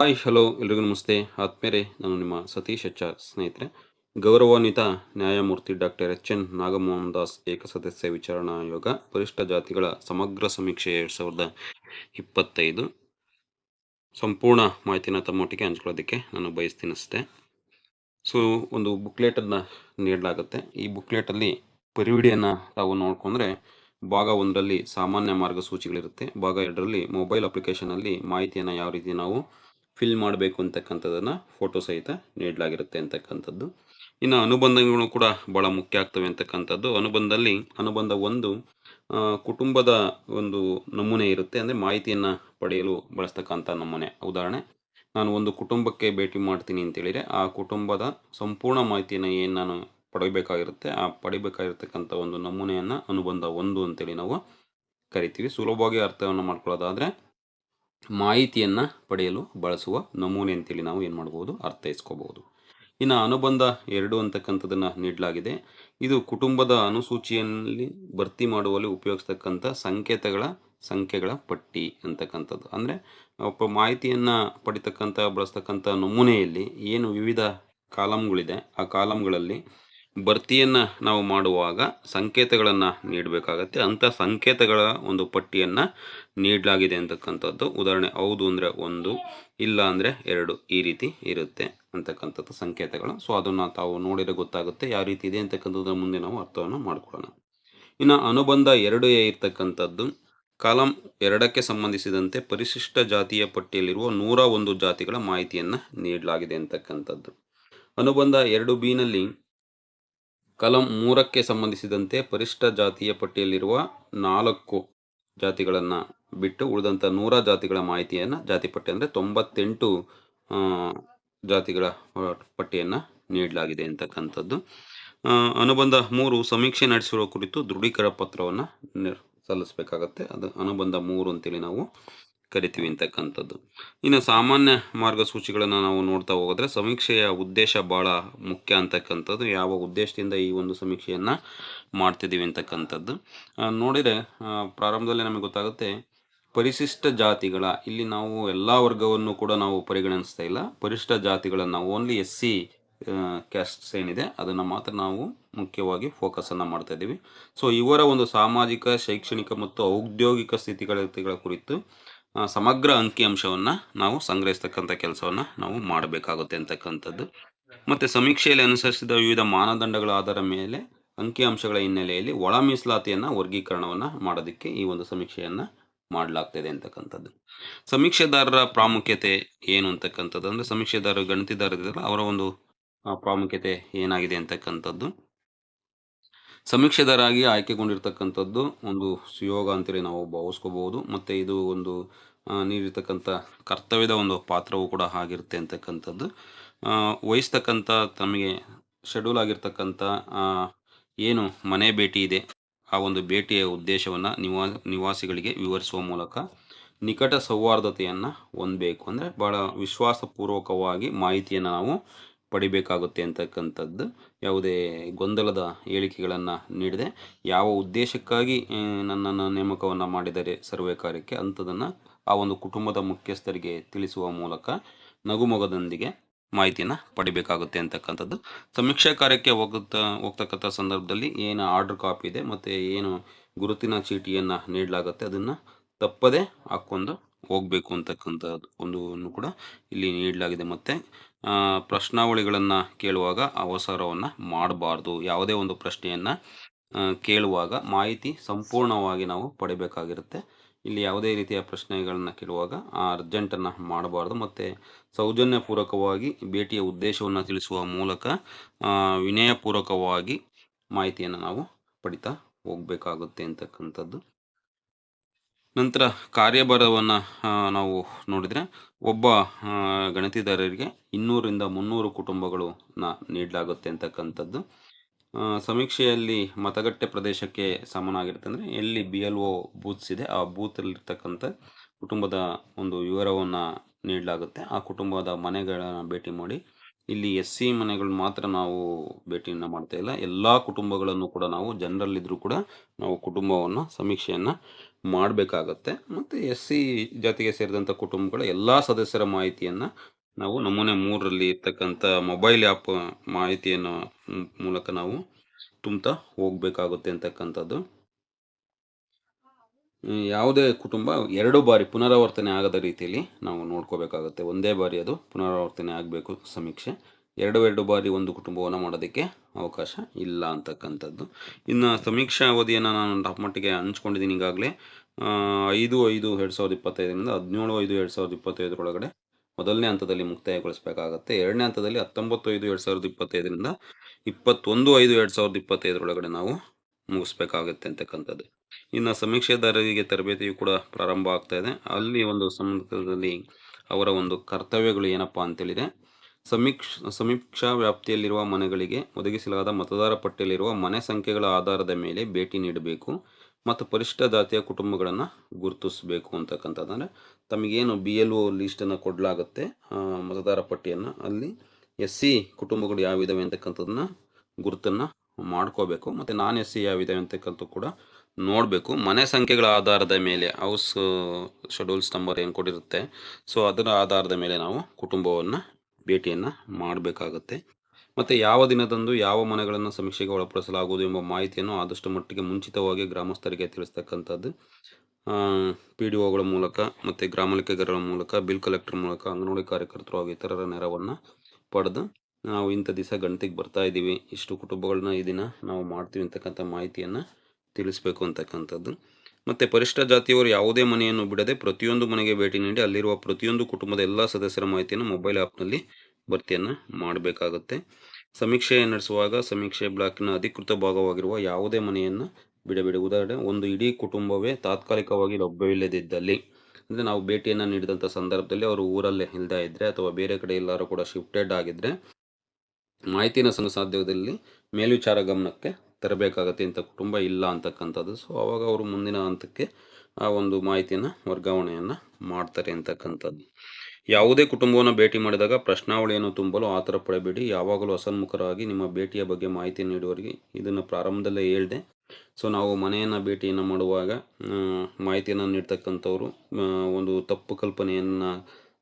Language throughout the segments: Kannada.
ಹಾಯ್, ಹಲೋ, ಎಲ್ರಿಗೂ ನಮಸ್ತೆ. ಆತ್ಮೇರೆ ನಾನು ನಿಮ್ಮ ಸತೀಶ್ ಎಚ್ ಆರ್ ಸ್ನೇಹಿತರೆ. ಗೌರವಾನ್ವಿತ ನ್ಯಾಯಮೂರ್ತಿ doctor H N Nagamohan Das ಏಕಸದಸ್ಯ ವಿಚಾರಣಾ ಆಯೋಗ ಪರಿಷ್ಠ ಜಾತಿಗಳ ಸಮಗ್ರ ಸಮೀಕ್ಷೆ ಎರಡು ಸಾವಿರದ ಇಪ್ಪತ್ತೈದು. ಸಂಪೂರ್ಣ ಮಾಹಿತಿನ ತಮ್ಮೊಟ್ಟಿಗೆ ಹಂಚ್ಕೊಳ್ಳೋದಕ್ಕೆ ನಾನು ಬಯಸ್ತೀನಿ ಅಷ್ಟೇ. ಸೊ ಒಂದು ಬುಕ್ಲೆಟನ್ನು ನೀಡಲಾಗುತ್ತೆ. ಈ ಬುಕ್ಲೆಟಲ್ಲಿ ಪರಿವಿಡಿಯನ್ನು ತಾವು ನೋಡ್ಕೊಂಡ್ರೆ ಭಾಗ ಒಂದರಲ್ಲಿ ಸಾಮಾನ್ಯ ಮಾರ್ಗಸೂಚಿಗಳಿರುತ್ತೆ. ಭಾಗ ಎರಡರಲ್ಲಿ ಮೊಬೈಲ್ ಅಪ್ಲಿಕೇಶನಲ್ಲಿ ಮಾಹಿತಿಯನ್ನು ಯಾವ ರೀತಿ ನಾವು ಫಿಲ್ ಮಾಡಬೇಕು ಅಂತಕ್ಕಂಥದ್ದನ್ನು ಫೋಟೋ ಸಹಿತ ನೀಡಲಾಗಿರುತ್ತೆ ಅಂತಕ್ಕಂಥದ್ದು. ಇನ್ನು ಅನುಬಂಧಗಳು ಕೂಡ ಭಾಳ ಮುಖ್ಯ ಆಗ್ತವೆ ಅಂತಕ್ಕಂಥದ್ದು. ಅನುಬಂಧದಲ್ಲಿ ಅನುಬಂಧ ಒಂದು ಕುಟುಂಬದ ಒಂದು ನಮೂನೆ ಇರುತ್ತೆ. ಅಂದರೆ ಮಾಹಿತಿಯನ್ನು ಪಡೆಯಲು ಬಳಸ್ತಕ್ಕಂಥ ನಮೂನೆ. ಉದಾಹರಣೆ, ನಾನು ಒಂದು ಕುಟುಂಬಕ್ಕೆ ಭೇಟಿ ಮಾಡ್ತೀನಿ ಅಂತೇಳಿದರೆ ಆ ಕುಟುಂಬದ ಸಂಪೂರ್ಣ ಮಾಹಿತಿಯನ್ನು ಏನು ನಾನು ಪಡೆಯಬೇಕಾಗಿರುತ್ತೆ ಆ ಪಡಿಬೇಕಾಗಿರ್ತಕ್ಕಂಥ ಒಂದು ನಮೂನೆಯನ್ನು ಅನುಬಂಧ ಒಂದು ಅಂತೇಳಿ ನಾವು ಕರಿತೀವಿ. ಸುಲಭವಾಗಿ ಅರ್ಥವನ್ನು ಮಾಡ್ಕೊಳ್ಳೋದಾದರೆ ಮಾಹಿತಿಯನ್ನು ಪಡೆಯಲು ಬಳಸುವ ನಮೂನೆ ಅಂತೇಳಿ ನಾವು ಏನು ಮಾಡ್ಬೋದು ಅರ್ಥೈಸ್ಕೋಬಹುದು ಇನ್ನು ಅನುಬಂಧ ಎರಡು ಅಂತಕ್ಕಂಥದ್ದನ್ನು ನೀಡಲಾಗಿದೆ. ಇದು ಕುಟುಂಬದ ಅನುಸೂಚಿಯಲ್ಲಿ ಭರ್ತಿ ಮಾಡುವಲ್ಲಿ ಉಪಯೋಗಿಸ್ತಕ್ಕಂಥ ಸಂಕೇತಗಳ ಸಂಖ್ಯೆಗಳ ಪಟ್ಟಿ ಅಂತಕ್ಕಂಥದ್ದು. ಅಂದರೆ ಒಬ್ಬ ಮಾಹಿತಿಯನ್ನು ಪಡಿತಕ್ಕಂಥ, ಬಳಸ್ತಕ್ಕಂಥ ನಮೂನೆಯಲ್ಲಿ ಏನು ವಿವಿಧ ಕಾಲಮ್ಗಳಿದೆ ಆ ಕಾಲಮ್ಗಳಲ್ಲಿ ಭರ್ತಿಯನ್ನು ನಾವು ಮಾಡುವಾಗ ಸಂಕೇತಗಳನ್ನು ನೀಡಬೇಕಾಗತ್ತೆ. ಅಂಥ ಸಂಕೇತಗಳ ಒಂದು ಪಟ್ಟಿಯನ್ನು ನೀಡಲಾಗಿದೆ ಅಂತಕ್ಕಂಥದ್ದು. ಉದಾಹರಣೆ ಹೌದು ಅಂದರೆ ಒಂದು, ಇಲ್ಲ ಅಂದರೆ ಎರಡು ಈ ರೀತಿ ಇರುತ್ತೆ ಅಂತಕ್ಕಂಥದ್ದು ಸಂಕೇತಗಳು. ಸೊ ಅದನ್ನು ತಾವು ನೋಡಿದರೆ ಗೊತ್ತಾಗುತ್ತೆ ಯಾವ ರೀತಿ ಇದೆ ಅಂತಕ್ಕಂಥದ್ರ ಮುಂದೆ ನಾವು ಅರ್ಥವನ್ನು ಮಾಡ್ಕೊಳ್ಳೋಣ. ಇನ್ನು ಅನುಬಂಧ ಎರಡು ಎ ಇರ್ತಕ್ಕಂಥದ್ದು, ಕಾಲಂ ಎರಡಕ್ಕೆ ಸಂಬಂಧಿಸಿದಂತೆ ಪರಿಶಿಷ್ಟ ಜಾತಿಯ ಪಟ್ಟಿಯಲ್ಲಿರುವ ನೂರ ಒಂದು ಜಾತಿಗಳ ಮಾಹಿತಿಯನ್ನು ನೀಡಲಾಗಿದೆ ಅಂತಕ್ಕಂಥದ್ದು. ಅನುಬಂಧ ಎರಡು ಬಿನಲ್ಲಿ ಕಲಂ ಮೂರಕ್ಕೆ ಸಂಬಂಧಿಸಿದಂತೆ ಪರಿಷ್ಠ ಜಾತಿಯ ಪಟ್ಟಿಯಲ್ಲಿರುವ ನಾಲ್ಕು ಜಾತಿಗಳನ್ನು ಬಿಟ್ಟು ಉಳಿದಂಥ ನೂರ ಜಾತಿಗಳ ಮಾಹಿತಿಯನ್ನು ಜಾತಿ ಪಟ್ಟಿ ಅಂದರೆ ತೊಂಬತ್ತೆಂಟು ಜಾತಿಗಳ ಪಟ್ಟಿಯನ್ನು ನೀಡಲಾಗಿದೆ ಅಂತಕ್ಕಂಥದ್ದು. ಅನುಬಂಧ ಮೂರು ಸಮೀಕ್ಷೆ ನಡೆಸಿರುವ ಕುರಿತು ದೃಢೀಕರ ಪತ್ರವನ್ನು ಸಲ್ಲಿಸಬೇಕಾಗತ್ತೆ. ಅದು ಅನುಬಂಧ ಮೂರು ಅಂತೇಳಿ ನಾವು ಕರಿತೀವಿ ಅಂತಕ್ಕಂಥದ್ದು. ಇನ್ನು ಸಾಮಾನ್ಯ ಮಾರ್ಗಸೂಚಿಗಳನ್ನು ನಾವು ನೋಡ್ತಾ ಹೋಗೋದ್ರೆ ಸಮೀಕ್ಷೆಯ ಉದ್ದೇಶ ಭಾಳ ಮುಖ್ಯ ಅಂತಕ್ಕಂಥದ್ದು. ಯಾವ ಉದ್ದೇಶದಿಂದ ಈ ಒಂದು ಸಮೀಕ್ಷೆಯನ್ನು ಮಾಡ್ತಿದ್ದೀವಿ ಅಂತಕ್ಕಂಥದ್ದು. ನೋಡಿದರೆ ಪ್ರಾರಂಭದಲ್ಲಿ ನಮಗೆ ಗೊತ್ತಾಗುತ್ತೆ ಪರಿಶಿಷ್ಟ ಜಾತಿಗಳ, ಇಲ್ಲಿ ನಾವು ಎಲ್ಲ ವರ್ಗವನ್ನು ಕೂಡ ನಾವು ಪರಿಗಣಿಸ್ತಾ ಇಲ್ಲ. ಪರಿಶಿಷ್ಟ ಜಾತಿಗಳನ್ನು ಓನ್ಲಿ ಎಸ್ ಸಿ ಕ್ಯಾಸ್ಟ್ಸ್ ಏನಿದೆ ಅದನ್ನು ಮಾತ್ರ ನಾವು ಮುಖ್ಯವಾಗಿ ಫೋಕಸನ್ನು ಮಾಡ್ತಾ ಇದ್ದೀವಿ ಸೊ ಇವರ ಒಂದು ಸಾಮಾಜಿಕ, ಶೈಕ್ಷಣಿಕ ಮತ್ತು ಔದ್ಯೋಗಿಕ ಸ್ಥಿತಿಗತಿಗಳ ಕುರಿತು ಸಮಗ್ರ ಅಂಕಿಅಂಶವನ್ನು ನಾವು ಸಂಗ್ರಹಿಸ್ತಕ್ಕಂಥ ಕೆಲಸವನ್ನು ನಾವು ಮಾಡಬೇಕಾಗುತ್ತೆ ಅಂತಕ್ಕಂಥದ್ದು. ಮತ್ತು ಸಮೀಕ್ಷೆಯಲ್ಲಿ ಅನುಸರಿಸಿದ ವಿವಿಧ ಮಾನದಂಡಗಳ ಆಧಾರ ಮೇಲೆ ಅಂಕಿಅಂಶಗಳ ಹಿನ್ನೆಲೆಯಲ್ಲಿ ಒಳ ಮೀಸಲಾತಿಯನ್ನು ವರ್ಗೀಕರಣವನ್ನು ಮಾಡೋದಕ್ಕೆ ಈ ಒಂದು ಸಮೀಕ್ಷೆಯನ್ನು ಮಾಡಲಾಗ್ತಿದೆ ಅಂತಕ್ಕಂಥದ್ದು. ಸಮೀಕ್ಷೆದಾರರ ಪ್ರಾಮುಖ್ಯತೆ ಏನು ಅಂತಕ್ಕಂಥದ್ದು? ಅಂದರೆ ಸಮೀಕ್ಷೆದಾರರು ಗಣತಿದಾರರಿದ್ದಾರೆ ಅವರ ಒಂದು ಪ್ರಾಮುಖ್ಯತೆ ಏನಾಗಿದೆ ಅಂತಕ್ಕಂಥದ್ದು? ಸಮೀಕ್ಷೆದಾರಾಗಿ ಆಯ್ಕೆಗೊಂಡಿರ್ತಕ್ಕಂಥದ್ದು ಒಂದು ಸುಯೋಗ ಅಂತೇಳಿ ನಾವು ಭಾವಿಸ್ಕೋಬಹುದು ಮತ್ತು ಇದು ಒಂದು ನೀಡಿರ್ತಕ್ಕಂಥ ಕರ್ತವ್ಯದ ಒಂದು ಪಾತ್ರವೂ ಕೂಡ ಆಗಿರುತ್ತೆ ಅಂತಕ್ಕಂಥದ್ದು. ವಹಿಸ್ತಕ್ಕಂಥ, ತಮಗೆ ಶೆಡ್ಯೂಲ್ ಆಗಿರ್ತಕ್ಕಂಥ ಏನು ಮನೆ ಭೇಟಿ ಇದೆ, ಆ ಒಂದು ಭೇಟಿಯ ಉದ್ದೇಶವನ್ನು ನಿವಾ, ನಿವಾಸಿಗಳಿಗೆ ವಿವರಿಸುವ ಮೂಲಕ ನಿಕಟ ಸೌಹಾರ್ದತೆಯನ್ನು ಹೊಂದಬೇಕು. ಅಂದರೆ ಭಾಳ ವಿಶ್ವಾಸಪೂರ್ವಕವಾಗಿ ಮಾಹಿತಿಯನ್ನು ನಾವು ಪಡಿಬೇಕಾಗುತ್ತೆ ಅಂತಕ್ಕಂಥದ್ದು ಯಾವುದೇ ಗೊಂದಲದ ಹೇಳಿಕೆಗಳನ್ನು ನೀಡದೆ. ಯಾವ ಉದ್ದೇಶಕ್ಕಾಗಿ ನನ್ನನ್ನು ನೇಮಕವನ್ನು ಮಾಡಿದರೆ ಸರ್ವೆ ಕಾರ್ಯಕ್ಕೆ ಅಂಥದನ್ನು ಆ ಒಂದು ಕುಟುಂಬದ ಮುಖ್ಯಸ್ಥರಿಗೆ ತಿಳಿಸುವ ಮೂಲಕ ನಗುಮೊಗದೊಂದಿಗೆ ಮಾಹಿತಿಯನ್ನು ಪಡಿಬೇಕಾಗುತ್ತೆ ಅಂತಕ್ಕಂಥದ್ದು. ಸಮೀಕ್ಷಾ ಕಾರ್ಯಕ್ಕೆ ಹೋಗುತ್ತಾ, ಹೋಗ್ತಕ್ಕಂಥ ಸಂದರ್ಭದಲ್ಲಿ ಏನು ಆರ್ಡರ್ ಕಾಪಿ ಇದೆ, ಮತ್ತು ಏನು ಗುರುತಿನ ಚೀಟಿಯನ್ನು ನೀಡಲಾಗುತ್ತೆ, ಅದನ್ನು ತಪ್ಪದೇ ಹಾಕ್ಕೊಂಡು ಹೋಗಬೇಕು ಅಂತಕ್ಕಂಥದ್ದು ಒಂದು ಕೂಡ ಇಲ್ಲಿ ನೀಡಲಾಗಿದೆ. ಮತ್ತು ಪ್ರಶ್ನಾವಳಿಗಳನ್ನು ಕೇಳುವಾಗ ಅವಸರವನ್ನು ಮಾಡಬಾರ್ದು. ಯಾವುದೇ ಒಂದು ಪ್ರಶ್ನೆಯನ್ನು ಕೇಳುವಾಗ ಮಾಹಿತಿ ಸಂಪೂರ್ಣವಾಗಿ ನಾವು ಪಡಿಬೇಕಾಗಿರುತ್ತೆ. ಇಲ್ಲಿ ಯಾವುದೇ ರೀತಿಯ ಪ್ರಶ್ನೆಗಳನ್ನು ಕೇಳುವಾಗ ಆ ಅರ್ಜೆಂಟನ್ನು ಮಾಡಬಾರ್ದು. ಮತ್ತು ಸೌಜನ್ಯಪೂರ್ವಕವಾಗಿ ಭೇಟಿಯ ಉದ್ದೇಶವನ್ನು ತಿಳಿಸುವ ಮೂಲಕ ವಿನಯಪೂರ್ವಕವಾಗಿ ಮಾಹಿತಿಯನ್ನು ನಾವು ಪಡಿತಾ ಹೋಗಬೇಕಾಗುತ್ತೆ ಅಂತಕ್ಕಂಥದ್ದು. ನಂತರ ಕಾರ್ಯಭಾರವನ್ನು ನಾವು ನೋಡಿದರೆ ಒಬ್ಬ ಗಣತಿದಾರರಿಗೆ ಇನ್ನೂರಿಂದ ಮುನ್ನೂರು ಕುಟುಂಬಗಳನ್ನ ನೀಡಲಾಗುತ್ತೆ ಅಂತಕ್ಕಂಥದ್ದು. ಸಮೀಕ್ಷೆಯಲ್ಲಿ ಮತಗಟ್ಟೆ ಪ್ರದೇಶಕ್ಕೆ ಸಮನಾಗಿರುತ್ತೆ ಅಂದರೆ ಎಲ್ಲಿ ಬಿ ಎಲ್ ಒ ಬೂತ್ಸ್ ಇದೆ, ಆ ಬೂತಲ್ಲಿರ್ತಕ್ಕಂಥ ಕುಟುಂಬದ ಒಂದು ವಿವರವನ್ನು ನೀಡಲಾಗುತ್ತೆ. ಆ ಕುಟುಂಬದ ಮನೆಗಳನ್ನು ಭೇಟಿ ಮಾಡಿ ಇಲ್ಲಿ ಎಸ್ ಸಿ ಮನೆಗಳು ಮಾತ್ರ ನಾವು ಭೇಟಿಯನ್ನು ಮಾಡ್ತಾ ಇಲ್ಲ. ಎಲ್ಲ ಕುಟುಂಬಗಳನ್ನು ಕೂಡ ನಾವು ಜನರಲ್ಲಿದ್ದರೂ ಕೂಡ ನಾವು ಕುಟುಂಬವನ್ನು ಸಮೀಕ್ಷೆಯನ್ನು ಮಾಡಬೇಕಾಗತ್ತೆ. ಮತ್ತು ಎಸ್ ಸಿ ಜಾತಿಗೆ ಸೇರಿದಂಥ ಕುಟುಂಬಗಳ ಎಲ್ಲ ಸದಸ್ಯರ ಮಾಹಿತಿಯನ್ನು ನಾವು ನಮೂನೆ ಮೂರರಲ್ಲಿ ಇರ್ತಕ್ಕಂಥ ಮೊಬೈಲ್ ಆ್ಯಪ್ ಮಾಹಿತಿಯನ್ನು ಮೂಲಕ ನಾವು ತುಂಬ್ತಾ ಹೋಗಬೇಕಾಗುತ್ತೆ ಅಂತಕ್ಕಂಥದ್ದು. ಯಾವುದೇ ಕುಟುಂಬ ಎರಡು ಬಾರಿ ಪುನರಾವರ್ತನೆ ಆಗದ ರೀತಿಯಲ್ಲಿ ನಾವು ನೋಡ್ಕೋಬೇಕಾಗುತ್ತೆ. ಒಂದೇ ಬಾರಿ ಅದು ಪುನರಾವರ್ತನೆ ಆಗಬೇಕು ಸಮೀಕ್ಷೆ. ಎರಡು ಎರಡು ಬಾರಿ ಒಂದು ಕುಟುಂಬವನ್ನು ಮಾಡೋದಕ್ಕೆ ಅವಕಾಶ ಇಲ್ಲ ಅಂತಕ್ಕಂಥದ್ದು. ಇನ್ನು ಸಮೀಕ್ಷಾ ಅವಧಿಯನ್ನು ನಾನು ಟಾಪ್ ಮಟ್ಟಿಗೆ ಹಂಚ್ಕೊಂಡಿದ್ದೀನಿ ಈಗಾಗಲೇ. ಐದು ಐದು, ಎರಡು ಸಾವಿರದ ಇಪ್ಪತ್ತೈದರಿಂದ ಹದಿನೇಳು, ಐದು, ಎರಡು ಸಾವಿರದ ಇಪ್ಪತ್ತೈದರೊಳಗಡೆ ಮೊದಲನೇ ಹಂತದಲ್ಲಿ ಮುಕ್ತಾಯಗೊಳಿಸಬೇಕಾಗತ್ತೆ. ಎರಡನೇ ಹಂತದಲ್ಲಿ ಹತ್ತೊಂಬತ್ತು, ಐದು, ಎರಡು ಸಾವಿರದ ಇಪ್ಪತ್ತೈದರಿಂದ ಇಪ್ಪತ್ತೊಂದು, ಐದು, ಎರಡು ಸಾವಿರದ ಇಪ್ಪತ್ತೈದರೊಳಗಡೆ ನಾವು ಮುಗಿಸ್ಬೇಕಾಗತ್ತೆ ಅಂತಕ್ಕಂಥದ್ದು. ಇನ್ನು ಸಮೀಕ್ಷೆದಾರರಿಗೆ ತರಬೇತಿಯು ಕೂಡ ಪ್ರಾರಂಭ ಆಗ್ತಾ ಇದೆ. ಅಲ್ಲಿ ಒಂದು ಸಂದರ್ಭದಲ್ಲಿ ಅವರ ಒಂದು ಕರ್ತವ್ಯಗಳು ಏನಪ್ಪಾ ಅಂತೇಳಿದೆ ಸಮೀಕ್ಷ, ಸಮೀಕ್ಷಾ ವ್ಯಾಪ್ತಿಯಲ್ಲಿರುವ ಮನೆಗಳಿಗೆ ಒದಗಿಸಲಾದ ಮತದಾರ ಪಟ್ಟಿಯಲ್ಲಿರುವ ಮನೆ ಸಂಖ್ಯೆಗಳ ಆಧಾರದ ಮೇಲೆ ಭೇಟಿ ನೀಡಬೇಕು ಮತ್ತು ಪರಿಷ್ಠ ಜಾತಿಯ ಕುಟುಂಬಗಳನ್ನು ಗುರುತಿಸಬೇಕು ಅಂತಕ್ಕಂಥದ್ದು ಅಂದರೆ ತಮಗೇನು ಬಿ ಎಲ್ ಒ ಲೀಸ್ಟನ್ನು ಕೊಡಲಾಗುತ್ತೆ ಮತದಾರ ಪಟ್ಟಿಯನ್ನು, ಅಲ್ಲಿ ಎಸ್ ಸಿ ಕುಟುಂಬಗಳು ಯಾವಿದಾವೆ ಅಂತಕ್ಕಂಥದ್ದನ್ನ ಗುರುತನ್ನು ಮಾಡ್ಕೋಬೇಕು. ಮತ್ತು ನಾನ್ ಎಸ್ ಸಿ ಯಾವಿದಾವೆ ಅಂತಕ್ಕಂಥ ಕೂಡ ನೋಡಬೇಕು. ಮನೆ ಸಂಖ್ಯೆಗಳ ಆಧಾರದ ಮೇಲೆ ಹೌಸ್ ಶೆಡ್ಯೂಲ್ಸ್ ನಂಬರ್ ಏನು ಕೊಟ್ಟಿರುತ್ತೆ. ಸೊ ಅದರ ಆಧಾರದ ಮೇಲೆ ನಾವು ಕುಟುಂಬವನ್ನು, ಭೇಟಿಯನ್ನು ಮಾಡಬೇಕಾಗುತ್ತೆ. ಮತ್ತು ಯಾವ ದಿನದಂದು ಯಾವ ಮನೆಗಳನ್ನು ಸಮೀಕ್ಷೆಗೆ ಒಳಪಡಿಸಲಾಗುವುದು ಎಂಬ ಮಾಹಿತಿಯನ್ನು ಆದಷ್ಟು ಮಟ್ಟಿಗೆ ಮುಂಚಿತವಾಗಿ ಗ್ರಾಮಸ್ಥರಿಗೆ ತಿಳಿಸ್ತಕ್ಕಂಥದ್ದು. ಪಿ ಡಿ ಒಗಳ ಮೂಲಕ ಮತ್ತು ಗ್ರಾಮ ಲೆಕ್ಕಿಗರ ಮೂಲಕ ಬಿಲ್ ಕಲೆಕ್ಟರ್ ಮೂಲಕ, ಅಂಗನವಾಡಿ ಕಾರ್ಯಕರ್ತರು ಹಾಗೂ ಇತರರ ನೆರವನ್ನು ಪಡೆದು ನಾವು ಇಂಥ ದಿವಸ ಗಣತಿಗೆ ಬರ್ತಾ ಇದ್ದೀವಿ. ಇಷ್ಟು ಕುಟುಂಬಗಳನ್ನ ಈ ದಿನ ನಾವು ಮಾಡ್ತೀವಿ ಅಂತಕ್ಕಂಥ ಮಾಹಿತಿಯನ್ನು ತಿಳಿಸ್ಬೇಕು ಅಂತಕ್ಕಂಥದ್ದು. ಮತ್ತು ಪರಿಷ್ಠ ಜಾತಿಯವರು ಯಾವುದೇ ಮನೆಯನ್ನು ಬಿಡದೆ ಪ್ರತಿಯೊಂದು ಮನೆಗೆ ಭೇಟಿ ನೀಡಿ ಅಲ್ಲಿರುವ ಪ್ರತಿಯೊಂದು ಕುಟುಂಬದ ಎಲ್ಲ ಸದಸ್ಯರ ಮಾಹಿತಿಯನ್ನು ಮೊಬೈಲ್ ಆ್ಯಪ್ನಲ್ಲಿ ಭರ್ತಿಯನ್ನು ಮಾಡಬೇಕಾಗುತ್ತೆ. ಸಮೀಕ್ಷೆ ನಡೆಸುವಾಗ ಸಮೀಕ್ಷೆ ಬ್ಲಾಕ್ನ ಅಧಿಕೃತ ಭಾಗವಾಗಿರುವ ಯಾವುದೇ ಮನೆಯನ್ನು ಬಿಡಬೇಡಿ. ಉದಾಹರಣೆ, ಒಂದು ಇಡೀ ಕುಟುಂಬವೇ ತಾತ್ಕಾಲಿಕವಾಗಿ ಲಭ್ಯವಿಲ್ಲದಿದ್ದಲ್ಲಿ, ಅಂದರೆ ನಾವು ಭೇಟಿಯನ್ನು ನೀಡಿದಂಥ ಸಂದರ್ಭದಲ್ಲಿ ಅವರು ಊರಲ್ಲೇ ಇಲ್ಲದೇ ಇದ್ದರೆ ಅಥವಾ ಬೇರೆ ಕಡೆ ಎಲ್ಲರೂ ಕೂಡ ಶಿಫ್ಟೆಡ್ ಆಗಿದ್ದರೆ ಮಾಹಿತಿನ ಸಂಘ ಸಾಧ್ಯದಲ್ಲಿ ಮೇಲ್ವಿಚಾರ ಗಮನಕ್ಕೆ ತರಬೇಕಾಗತ್ತೆ ಇಂಥ ಕುಟುಂಬ ಇಲ್ಲ ಅಂತಕ್ಕಂಥದ್ದು. ಸೊ ಅವಾಗ ಅವರು ಮುಂದಿನ ಹಂತಕ್ಕೆ ಆ ಒಂದು ಮಾಹಿತಿಯನ್ನು ವರ್ಗಾವಣೆಯನ್ನು ಮಾಡ್ತಾರೆ ಅಂತಕ್ಕಂಥದ್ದು. ಯಾವುದೇ ಕುಟುಂಬವನ್ನು ಭೇಟಿ ಮಾಡಿದಾಗ ಪ್ರಶ್ನಾವಳಿಯನ್ನು ತುಂಬಲು ಆತರ ಪಡಬೇಡಿ. ಯಾವಾಗಲೂ ಅಸನ್ಮುಖರಾಗಿ ನಿಮ್ಮ ಭೇಟಿಯ ಬಗ್ಗೆ ಮಾಹಿತಿ ನೀಡುವವರಿಗೆ ಇದನ್ನು ಪ್ರಾರಂಭದಲ್ಲೇ ಹೇಳಿದೆ. ಸೊ ನಾವು ಮನೆಯನ್ನು ಭೇಟಿಯನ್ನು ಮಾಡುವಾಗ ಮಾಹಿತಿಯನ್ನು ನೀಡ್ತಕ್ಕಂಥವ್ರು ಒಂದು ತಪ್ಪು ಕಲ್ಪನೆಯನ್ನು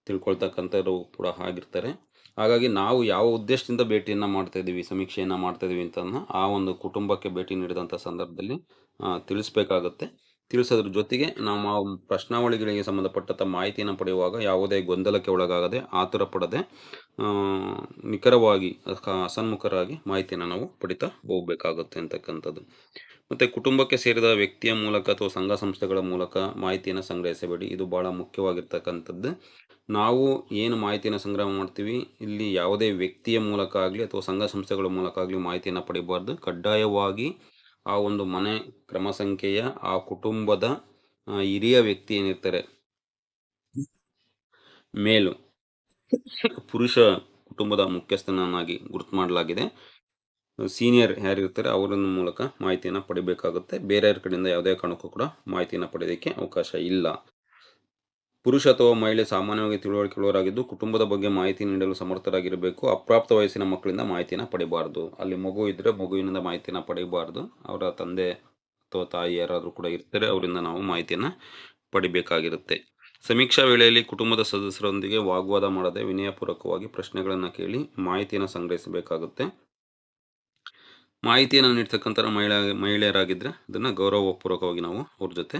ತಿಳ್ಕೊಳ್ತಕ್ಕಂಥವ್ರು ಕೂಡ ಆಗಿರ್ತಾರೆ. ಹಾಗಾಗಿ ನಾವು ಯಾವ ಉದ್ದೇಶದಿಂದ ಭೇಟಿಯನ್ನು ಮಾಡ್ತಾ ಇದ್ದೀವಿ, ಸಮೀಕ್ಷೆಯನ್ನು ಮಾಡ್ತಾ ಇದ್ದೀವಿ ಅಂತ ಆ ಒಂದು ಕುಟುಂಬಕ್ಕೆ ಭೇಟಿ ನೀಡಿದಂಥ ಸಂದರ್ಭದಲ್ಲಿ ತಿಳಿಸ್ಬೇಕಾಗುತ್ತೆ. ತಿಳಿಸೋದ್ರ ಜೊತೆಗೆ ಆ ಪ್ರಶ್ನಾವಳಿಗಳಿಗೆ ಸಂಬಂಧಪಟ್ಟಂಥ ಮಾಹಿತಿಯನ್ನು ಪಡೆಯುವಾಗ ಯಾವುದೇ ಗೊಂದಲಕ್ಕೆ ಒಳಗಾಗದೆ ಆತುರ ಪಡದೆ ನಿಖರವಾಗಿ ಅಸನ್ಮುಖರಾಗಿ ಮಾಹಿತಿಯನ್ನು ನಾವು ಪಡಿತಾ ಹೋಗಬೇಕಾಗುತ್ತೆ ಅಂತಕ್ಕಂಥದ್ದು. ಮತ್ತು ಕುಟುಂಬಕ್ಕೆ ಸೇರಿದ ವ್ಯಕ್ತಿಯ ಮೂಲಕ ಅಥವಾ ಸಂಘ ಸಂಸ್ಥೆಗಳ ಮೂಲಕ ಮಾಹಿತಿಯನ್ನು ಸಂಗ್ರಹಿಸಬೇಡಿ. ಇದು ಭಾಳ ಮುಖ್ಯವಾಗಿರ್ತಕ್ಕಂಥದ್ದು. ನಾವು ಏನು ಮಾಹಿತಿಯನ್ನು ಸಂಗ್ರಹ ಮಾಡ್ತೀವಿ, ಇಲ್ಲಿ ಯಾವುದೇ ವ್ಯಕ್ತಿಯ ಮೂಲಕ ಆಗಲಿ ಅಥವಾ ಸಂಘ ಸಂಸ್ಥೆಗಳ ಮೂಲಕ ಆಗಲಿ ಮಾಹಿತಿಯನ್ನು ಪಡಿಬಾರ್ದು. ಕಡ್ಡಾಯವಾಗಿ ಆ ಒಂದು ಮನೆ ಕ್ರಮ ಸಂಖ್ಯೆಯ ಆ ಕುಟುಂಬದ ಹಿರಿಯ ವ್ಯಕ್ತಿ ಏನಿರ್ತಾರೆ, ಮೇಲು ಪುರುಷ ಕುಟುಂಬದ ಮುಖ್ಯಸ್ಥನನ್ನಾಗಿ ಗುರುತು ಮಾಡಲಾಗಿದೆ. ಸೀನಿಯರ್ ಯಾರಿರ್ತಾರೆ ಅವರ ಮೂಲಕ ಮಾಹಿತಿಯನ್ನು ಪಡಿಬೇಕಾಗುತ್ತೆ. ಬೇರೆಯವ್ರ ಕಡೆಯಿಂದ ಯಾವುದೇ ಕಾರಣಕ್ಕೂ ಕೂಡ ಮಾಹಿತಿಯನ್ನು ಪಡೆಯೋದಕ್ಕೆ ಅವಕಾಶ ಇಲ್ಲ. ಪುರುಷ ಅಥವಾ ಮಹಿಳೆ ಸಾಮಾನ್ಯವಾಗಿ ತಿಳುವಳಿಕೆಯುಳ್ಳವರಾಗಿದ್ದು ಕುಟುಂಬದ ಬಗ್ಗೆ ಮಾಹಿತಿ ನೀಡಲು ಸಮರ್ಥರಾಗಿರಬೇಕು. ಅಪ್ರಾಪ್ತ ವಯಸ್ಸಿನ ಮಕ್ಕಳಿಂದ ಮಾಹಿತಿಯನ್ನು ಪಡಿಬಾರ್ದು. ಅಲ್ಲಿ ಮಗು ಇದ್ದರೆ ಮಗುವಿನಿಂದ ಮಾಹಿತಿಯನ್ನು ಪಡಿಬಾರ್ದು. ಅವರ ತಂದೆ ಅಥವಾ ತಾಯಿ ಯಾರಾದರೂ ಕೂಡ ಇರ್ತಾರೆ. ಅವರಿಂದ ನಾವು ಮಾಹಿತಿಯನ್ನು ಪಡಿಬೇಕಾಗಿರುತ್ತೆ. ಸಮೀಕ್ಷಾ ವೇಳೆಯಲ್ಲಿ ಕುಟುಂಬದ ಸದಸ್ಯರೊಂದಿಗೆ ವಾಗ್ವಾದ ಮಾಡದೆ ವಿನಯಪೂರ್ವಕವಾಗಿ ಪ್ರಶ್ನೆಗಳನ್ನು ಕೇಳಿ ಮಾಹಿತಿಯನ್ನು ಸಂಗ್ರಹಿಸಬೇಕಾಗುತ್ತೆ. ಮಾಹಿತಿಯನ್ನು ನೀಡ್ತಕ್ಕಂಥ ಮಹಿಳಾ ಮಹಿಳೆಯರಾಗಿದ್ದರೆ ಅದನ್ನು ಗೌರವಪೂರ್ವಕವಾಗಿ ನಾವು ಅವ್ರ ಜೊತೆ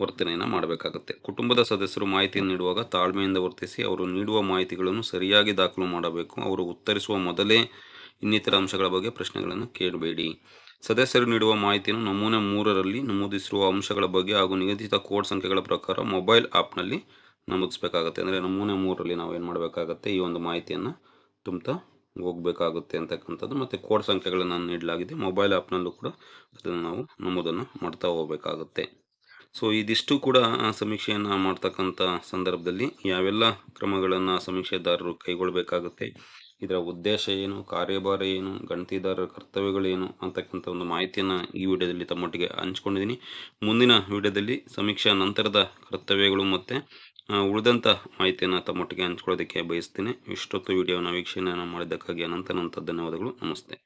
ವರ್ತನೆಯನ್ನು ಮಾಡಬೇಕಾಗುತ್ತೆ. ಕುಟುಂಬದ ಸದಸ್ಯರು ಮಾಹಿತಿಯನ್ನು ನೀಡುವಾಗ ತಾಳ್ಮೆಯಿಂದ ವರ್ತಿಸಿ ಅವರು ನೀಡುವ ಮಾಹಿತಿಗಳನ್ನು ಸರಿಯಾಗಿ ದಾಖಲು ಮಾಡಬೇಕು. ಅವರು ಉತ್ತರಿಸುವ ಮೊದಲೇ ಇನ್ನಿತರ ಅಂಶಗಳ ಬಗ್ಗೆ ಪ್ರಶ್ನೆಗಳನ್ನು ಕೇಳಬೇಡಿ. ಸದಸ್ಯರು ನೀಡುವ ಮಾಹಿತಿಯನ್ನು ನಮೂನೆ ಮೂರರಲ್ಲಿ ನಮೂದಿಸಿರುವ ಅಂಶಗಳ ಬಗ್ಗೆ ಹಾಗೂ ನಿಗದಿತ ಕೋಡ್ ಸಂಖ್ಯೆಗಳ ಪ್ರಕಾರ ಮೊಬೈಲ್ ಆ್ಯಪ್ನಲ್ಲಿ ನಮೂದಿಸಬೇಕಾಗುತ್ತೆ. ಅಂದರೆ ನಮೂನೆ ಮೂರರಲ್ಲಿ ನಾವು ಏನು ಮಾಡಬೇಕಾಗತ್ತೆ? ಈ ಒಂದು ಮಾಹಿತಿಯನ್ನು ತುಂಬ್ತಾ ಹೋಗಬೇಕಾಗುತ್ತೆ ಅಂತಕ್ಕಂಥದ್ದು. ಮತ್ತು ಕೋಡ್ ಸಂಖ್ಯೆಗಳನ್ನು ನೀಡಲಾಗಿದೆ. ಮೊಬೈಲ್ ಆ್ಯಪ್ನಲ್ಲೂ ಕೂಡ ಅದನ್ನು ನಾವು ನಮೂದನ್ನು ಮಾಡ್ತಾ ಹೋಗಬೇಕಾಗುತ್ತೆ. ಸೊ, ಇದಿಷ್ಟು ಕೂಡ ಸಮೀಕ್ಷೆಯನ್ನು ಮಾಡ್ತಕ್ಕಂಥ ಸಂದರ್ಭದಲ್ಲಿ ಯಾವೆಲ್ಲ ಕ್ರಮಗಳನ್ನು ಸಮೀಕ್ಷೆದಾರರು ಕೈಗೊಳ್ಳಬೇಕಾಗುತ್ತೆ ಇದರ ಉದ್ದೇಶ ಏನು, ಕಾರ್ಯಭಾರ ಏನು, ಗಣತಿದಾರರ ಕರ್ತವ್ಯಗಳೇನು ಅಂತಕ್ಕಂಥ ಒಂದು ಮಾಹಿತಿಯನ್ನು ಈ ವಿಡಿಯೋದಲ್ಲಿ ತಮ್ಮೊಟ್ಟಿಗೆ ಹಂಚ್ಕೊಂಡಿದ್ದೀನಿ. ಮುಂದಿನ ವಿಡಿಯೋದಲ್ಲಿ ಸಮೀಕ್ಷಾ ನಂತರದ ಕರ್ತವ್ಯಗಳು ಮತ್ತು ಉಳಿದಂಥ ಮಾಹಿತಿಯನ್ನು ತಮ್ಮೊಟ್ಟಿಗೆ ಹಂಚ್ಕೊಳ್ಳೋದಕ್ಕೆ ಬಯಸ್ತೀನಿ. ಇಷ್ಟೊತ್ತು ವಿಡಿಯೋನ ವೀಕ್ಷಣೆಯನ್ನು ಮಾಡಿದ್ದಕ್ಕಾಗಿ ಅನಂತ ಧನ್ಯವಾದಗಳು. ನಮಸ್ತೆ.